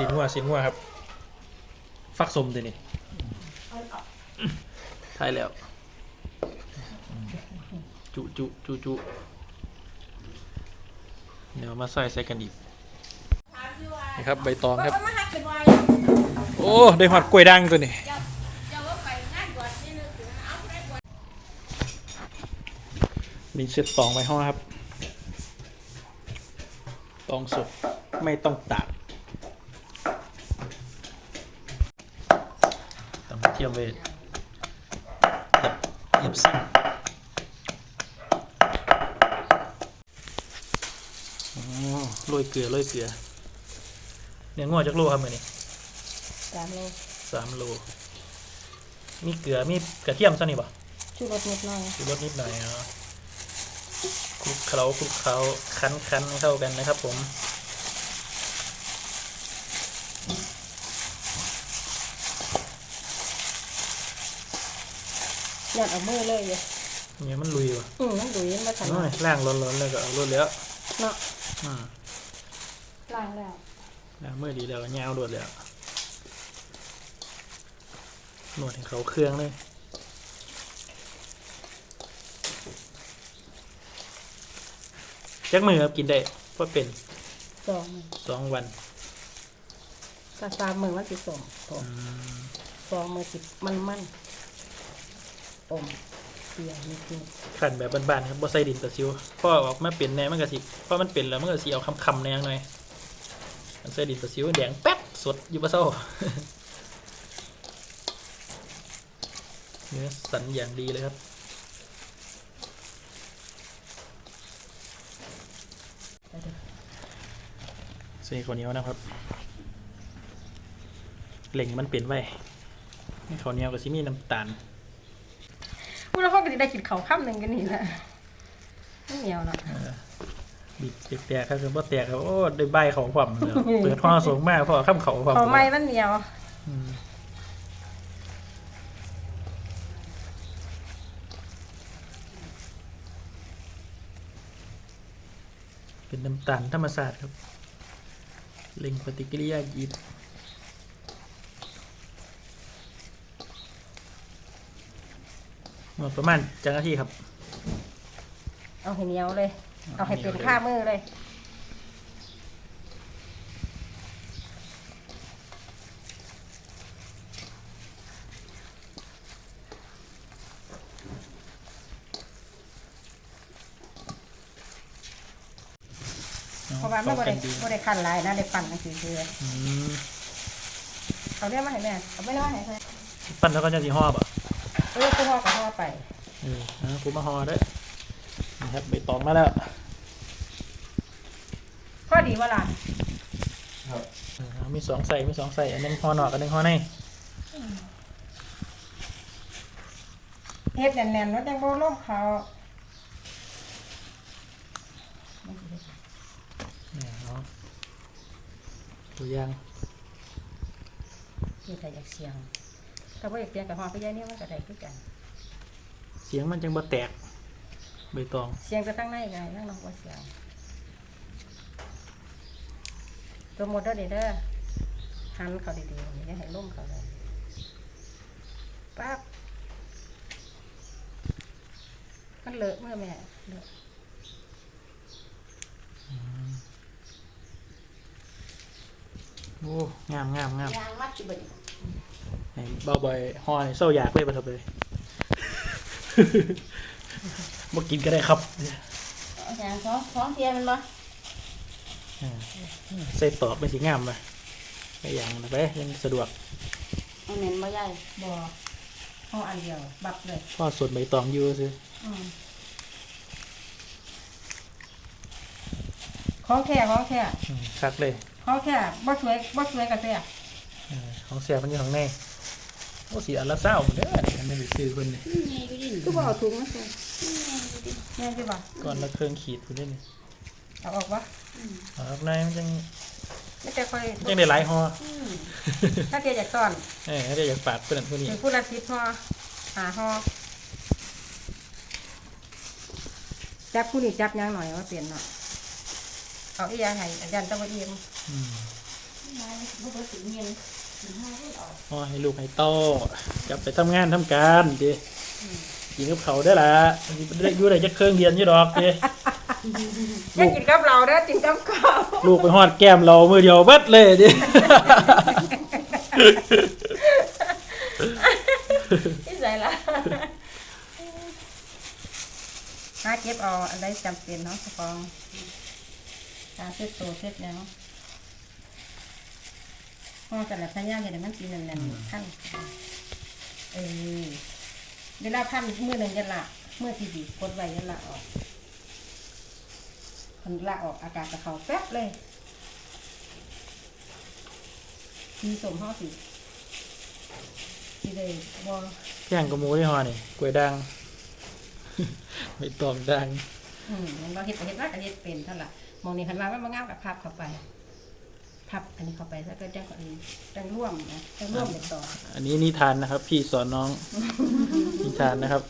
สีนัวสีนัวครับ ฟักสมตัวนี้ทายแล้ว จุจุจุจุเดี๋ยวมาใส่ใส่กันอีกนี่ครับใบตองครับมาหักเป็นวายโอ้ได้หอดกล้วยดังตัวนี้เจ้าว่าไปงานบวชนี่นึกถึงเอาไปบวชมีเซตตองไว้ห้องครับ ตองสดไม่ต้องตาก ตำเทียมเวทแบบเย็บซิ่งอ๋อโรยเกลือโรยเกลือ เนื้องัวจักโลครับมือนี้สามโลสามโล มีเกลือมีกระเทียมซะนี่บ่ชูรสนิดหน่อยชูรสนิดหน่อยเนาะคลุกเคล้าคลุกเคล้าคั้นคั้นให้เข้ากันนะครับผม ยัดเอามือเลยอยู่เนี่ยมันลุยว่ะอืมมันดุยมันมาทันน้อยล่างร้อนๆเลยก็เอารถแล้วเนาะอืมล้างแล้วล้างมือดีแล้วก็ยาวรวดแล้วหนวดให้เขาเครื่องเลยจักมือครับกินได้เพราะเป็นสองสองวันถ้าสามมือมันสิสมผอืมมสองมือสิมันมัน อมเปรี้ยนิดนิดขันแบบบ้านๆครับบ่ใส่ดินตะซิวพอออกมาเป็นแน่มันก็สิพอมันเป็นแล้วมันก็สิเอาคำๆแน่หน่อยมันใส่ดินตะซิวแดงแป๊ดสดอยู่บ่เศร้าเนื้อสันอย่างดีเลยครับไปเด้อใส่ข้าวเหนียวนะครับเหล่งมันเป็นไว้ให้ข้าวเหนียวก็สิมีน้ำตาล พูดแล้วเขาก็จะได้กินข้าวค่ำหนึ่งกันนี่แหละไม่เหนียวเนาะเออบิดแตกๆครับคือบ่แตกครับโอ้ได้ใบเขาความเลยเปิดห้องสูงมากพอข้ามเขาความข้าวไม้มันเหนียวอืมเป็นน้ำตาลธรรมศาสตร์ครับเล็งปฏิกิริยายีดหมด ประมาณจังนาทีครับ เอาให้เหนียวเลย เอาให้เป็นข้ามือเลย เพราะว่าไม่เข้บ่ได้กันดีบ่ได้ขั้นหลายนะได้ปั่นจังซี่คืออืมเอาเรียกมาให้แม่เอาไม่ได้มาให้ใครปั้นแล้วก็จะสีห่อป่ะเออกูห่อกับห่อไปเออนะผมมาห่อด้วยนี่ครับใบตองมาแล้วข้อดีว่าล่ะอ่ามีสองใส่มีสองใส่อันหนึงห่อนอกอันหนึงห่อในเฮ็ดแน่นๆว่าจังบ่ล่มเขาเนี่ยเนาะตัวอย่างมีแต่อยากเสียง ถ้าบ่อยากเสียงกับห่อไปยายเนี่ยมันก็ได้คือกัน เสียงมันจังบ่แตกใบตอง เสียงจะตั้งในไงตั้งนอกบ่เสียงตัวหมดเด้อเด้อเด้อหันเขาดีๆอย่าให้ล่มเขาเลยปั๊บมันเลอะเมื่อแม่เลอะโอ้ งามงามงาม ยางมัดสิเบิดให้ เบาบ่อยห่อให้เศร้าอยากเลยปะทับเลยบ่กินก็ได้ครับยางสองสองเทียนมันบ่อ่าใส่ตอบเป็นสีงามไปไปอย่างนะไปยังสะดวกเอาเน้นบ่ใหญ่บ่ห่ออันเดียวบับเลยพ่อสดใบตองอยู่ซื้ออืมของแท้ของแท้อืมคักเลย ของแท้บ่สวยบ่สวยก็แท้เออของเสียมันอยู่ข้างใน โอ้สีอันละเศร้าหมดเด้ออันนี้ไปซื้อคนนี่คือบ่เอาถุงมาใส่แม่นสิบ่ก่อนละเครื่องขีดคุณได้นี่เอาออกบ่เอาครับนายมันจังไม่แต่ค่อยจังได้หลายห่อถ้าเกิดจากตอนเออได้อยากฝากเพื่อนคนนี้ถึงผู้ละ10ห่อหาห่อจับผู้นี่จับยางหน่อยว่าเปลี่ยนเนาะเอาอีหยังให้อาจารย์ตะวันเอียมอืมบ่บ่สิเงียนสิห้าเพิ่นออกอ๋อ ให้ลูกให้โตกลับไปทำงานทำการดิกินกับเขาได้อละได้อยู่ได้จะเครื่องเรียนอยู่ดอกดิอยากกินกับเราเด้อกินกับข้าวลูกไปหอดแก้มเรามือเดียวเบัดเลยดิที่ใส่ละหาเก็บเอาอันใดจำเป็นเนาะสปองการเซ็ตโตเซ็ตแนว พ่อแต่ละพยายามเนี่ยมันกินนั่นแหละขั้นเออเวลาพันมือหนึ่งยันละเมื่อที่ดีกดไว้ยันละออกคนละออกอากาศจะเข้าแป๊บเลยมีสมห้อสิที่เลยบอแข่งกับหมูที่หอนี่กล้วยดัง ไม่ต้องดัง อืมมันเราเห็ดไปเห็ดว่าก็เห็ดเป็นเท่าไหร่มองนี่คันว่ามันมางามกับพับเข้าไป พับอันนี้เข้าไปแล้วก็จังอันนี้จังร่วมนะจังร่วมเด็ดต่อ อันนี้นิทานนะครับ พี่สอนน้อง นิทานนะครับ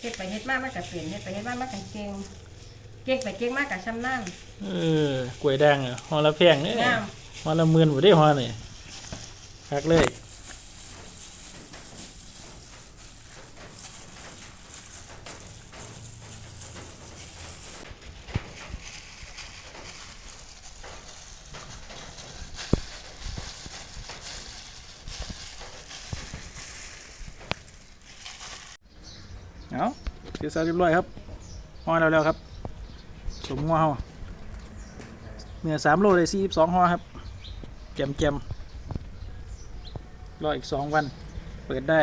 เห็ดไปเห็ดมากมันก็เปลี่ยนเห็ดไปเห็ดมากมันก็เก่งเก่งไปเก่งมากกับชำนาญเออกล้วยดังเหรอหอละแพงเนี่ยงามหอละหมื่นบ่ได้หอนี่คักเลย เอาเสียสาเรียบร้อยครับห่อแล้วแล้วครับสมหัวเฮาเนื้อสามโลเลยสี่สิบสองห่อครับแจมแจมรออีกสองวัน เปิดได้